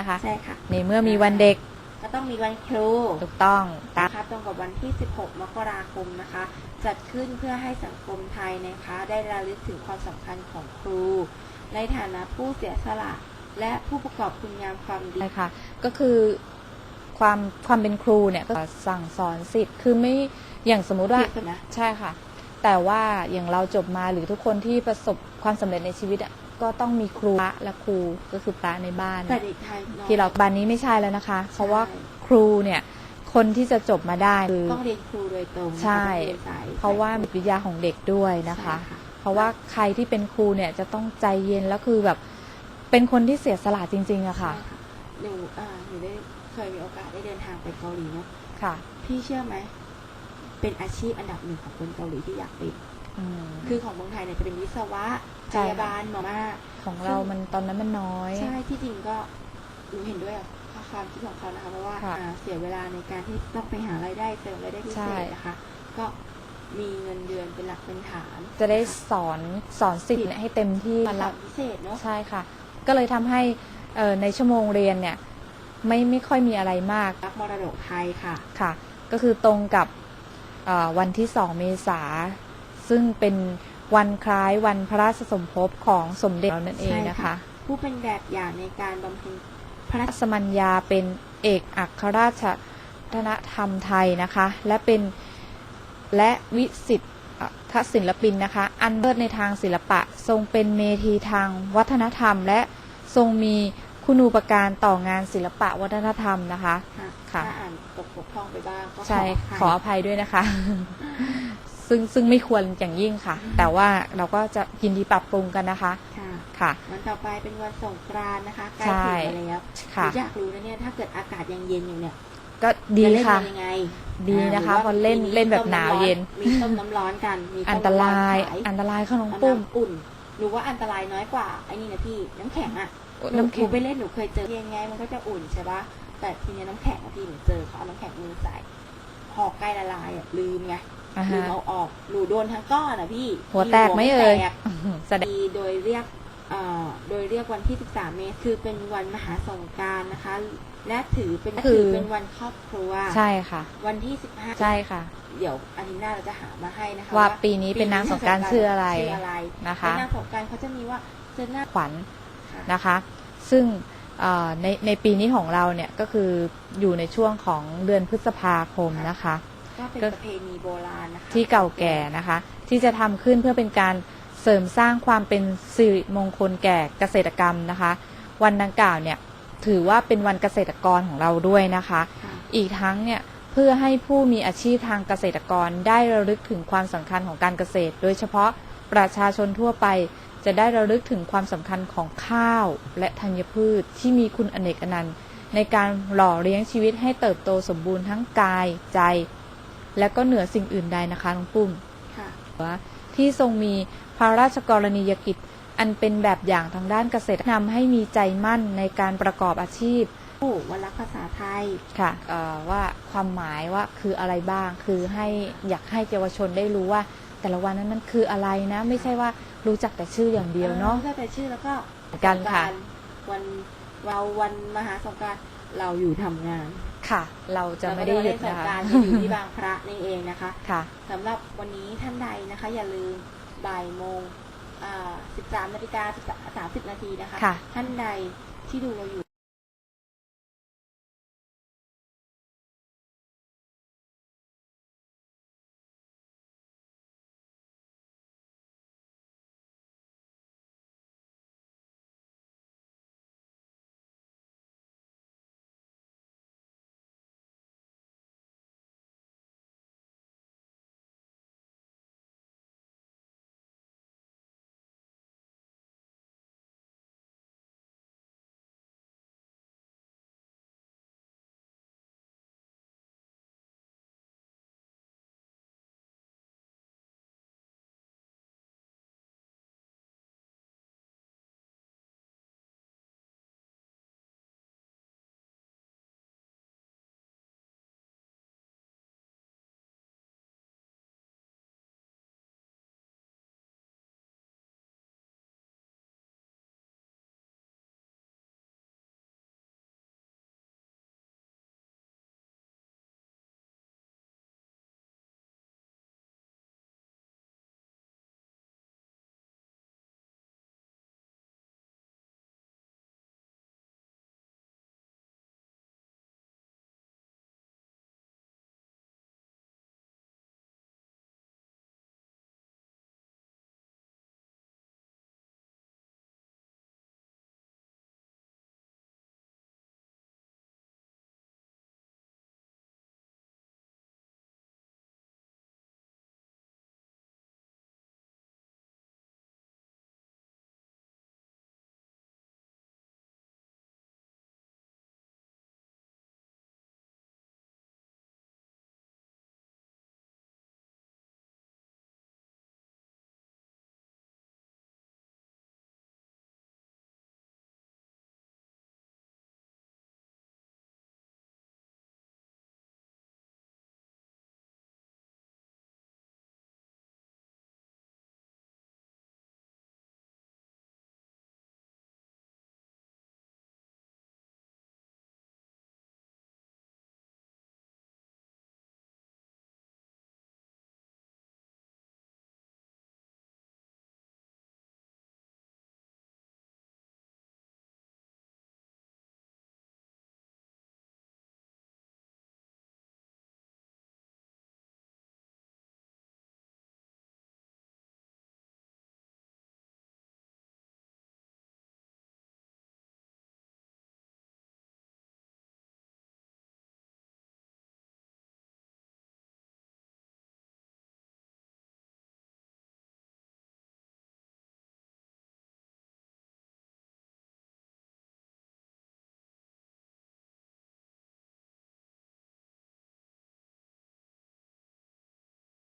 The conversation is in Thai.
นะคะ ใช่ค่ะ ในเมื่อมีวันเด็กก็ต้องมีวันครู ถูกต้องตามนะคะตรงกับวันที่ 16 มกราคมนะคะ จัดขึ้นเพื่อให้สังคมไทยนะคะ ได้ระลึกถึงความสำคัญของครู ในฐานะผู้เสียสละ และผู้ประกอบคุณงามความดีใช่ค่ะ ก็คือความความเป็นครูเนี่ยก็สั่งสอนสิทธิ์คือไม่อย่างสมมุติว่าเทียบกันนะใช่ค่ะ แต่ว่าอย่างเราจบมาหรือทุกคนที่ประสบความสำเร็จในชีวิตอะ ก็ต้องมีครูพระและครูก็คือพระในบ้านแต่เด็กไทยน้อยที่เราบานนี้ไม่ใช่แล้วนะคะ เพราะว่าใช่ครูเนี่ยคนที่จะจบมาได้คือ ต้องเรียนครูโดยตรงใช่ต้องเรียนสายเพราะว่าวิทยาของเด็กด้วยนะคะ ใช่ เพราะว่าใครที่เป็นครูเนี่ยจะต้องใจเย็นแล้วคือแบบ เป็นคนที่เสียสละจริง ๆอะค่ะใช่ค่ะ หนูอ่าหนูได้เคยมีโอกาสได้เดินทางไปเกาหลีเนาะ ค่ะพี่เชื่อไหม เป็นอาชีพอันดับหนึ่งของคนเกาหลีที่อยากเป็น อืม คือของเมืองไทยเนี่ยจะเป็นวิศวะใช่พค่ะ ยาบาลหมอมาของเรามันตอนนั้นมันน้อย ใช่ที่จริงก็หนูเห็นด้วยกับความคิดของเขานะคะเพราะว่าค่ะอ่าเสียเวลาในการที่ต้องไปหารายได้เสริมรายได้พิใช่เศษนะคะ ก็มีเงินเดือนเป็นหลักเป็นฐานจะได้นคสอนสอนสิทธิ์เนี่ยให้เต็มที่สมาอรับนพิเศษเนาะ ใช่ค่ะ ก็เลยทำให้เอ่อในชั่วโมงเรียนเนี่ยไม่ไม่ค่อยมีอะไรมากรักมรดกไทยค่ะ ค่ะ ก็คือตรงกับเอ่อวันที่ 2 เมษา ซึ่งเป็นวันคล้ายวันพระราชสมภพของสมเด็จเรานั่นเองนะคะ ผู้เป็นแบบอย่างในการบำเพ็ญพระราชสมัญญาเป็นเอกอัครราชวัฒนธรรมไทยนะคะ และเป็นและวิสิทธิทศิลปินนะคะ อันเลิศในทางศิลปะ ทรงเป็นเมธีทางวัฒนธรรม และทรงมีคุณูปการต่องานศิลปะวัฒนธรรมนะคะ ค่ะค่ะถ้าอ่านตกบกพร่องไปบ้างก็ใช่ขขออออภัยภัยด้วยนะคะ ซึ่งซึ่งไม่ควรอย่างยิ่งค่ะ แต่ว่าเราก็จะยินดีปรับปรุงกันนะคะค่ะค่ะ วันต่อไปเป็นวันสงกรานต์นะคะใกล้ใช่ถึงมาแล้วค่ะหนูอยากรู้นะเนี่ยถ้าเกิดอากาศยังเย็นอยู่เนี่ย ก็ดีจะเล่นค่ะกันยังไงดีนะคะอ่าพอเล่นหรือว่าเล่นแบบมีหนาวต้มำร้อเย็น มีต้มน้ำร้อนกันมีต้มอันตรายน้ำร้อนขอันตรายค่ะน้องเอาปุ้มน้ำอุ่นหนูว่าอันตรายน้อยกว่าไอ้นี่นะพี่น้ำแข็งอะหนูน้ำแข็หนูงไปเล่นหนูเคยเจอยังไงมันก็จะอุ่นใช่ปะแต่ทีเนี้ยน้ำแข็งอะพี่หนูเจอเขาเอาน้ำแข็งมือใส่พอใกล้ละลายอะลืมไงอ่าลืฮะมเอาออกหนูโดนทั้งก้อนอะพี่หัวแตกไหมเอ่ยแตก แสดงมีโดยเรียกเอ่อโดยเรียกวันที่ 13 เมษคือเป็นวันมหาสงกรารนะคะ และถือเป็นคือ ถือเป็นวันครอบครัว ใช่ค่ะ วันที่ 15 ใช่ค่ะ เดี๋ยวอาทิตย์หน้าเราจะหามาให้นะคะว่าปีนี้เป็นนางสงกรานต์ชื่ออะไรชื่ออะไรนะคะในนางสงกรารเขาจะมีว่าเจอหน้าขวัญค่ะนะคะ ซึ่งเอ่อในในปีนี้ของเราเนี่ยก็คืออยู่ในช่วงของเดือนพฤษภาคมนะคะ ก็เป็นก็ประเพณีโบราณนะคะที่เก่าแก่นะคะ ที่จะทำขึ้นเพื่อเป็นการเสริมสร้างความเป็นสิริมงคลแก่เกษตรกรรมนะคะ วันดังกล่าวเนี่ยถือว่าเป็นวันเกษตรกรของเราด้วยนะคะ ค่ะอีกทั้งเนี่ยเพื่อให้ผู้มีอาชีพทางเกษตรกรได้ระลึกถึงความสำคัญของการเกษตร โดยเฉพาะประชาชนทั่วไป จะได้ระลึกถึงความสำคัญของข้าวและธัญพืชที่มีคุณอเนกอนันต์ ในการหล่อเลี้ยงชีวิตให้เติบโตสมบูรณ์ทั้งกายใจ และก็เหนือสิ่งอื่นใดนะคะน้องปุ้มค่ะว่าที่ทรงมีพระราชกรณียกิจ อันเป็นแบบอย่างทางด้านเกษตรนำให้มีใจมั่นในการประกอบอาชีพผู้วันรักภาษาไทยค่ะเอ่อว่าความหมายว่าคืออะไรบ้าง คือให้อยากให้เยาวชนได้รู้ว่า แต่ละวันนั้นมันคืออะไรนะ ไม่ใช่ว่ารู้จักแต่ชื่ออย่างเดียวเนาะออแต่ชื่อแล้วก็กันค่ะสงกรานต์วันเราวันมหาสงกรารเราอยู่ทำงาน ค่ะ เราจะไม่ได้หยุดสนะงคะกรารอยู่ที่บางพระนี่เองนะคะค่ะ สำหรับวันนี้ท่านใดนะคะ อย่าลืมบ่ายโมงอ่า13นาฬิกา30นาทีนะคะ ค่ะ ท่านใดที่ดูเราอยู่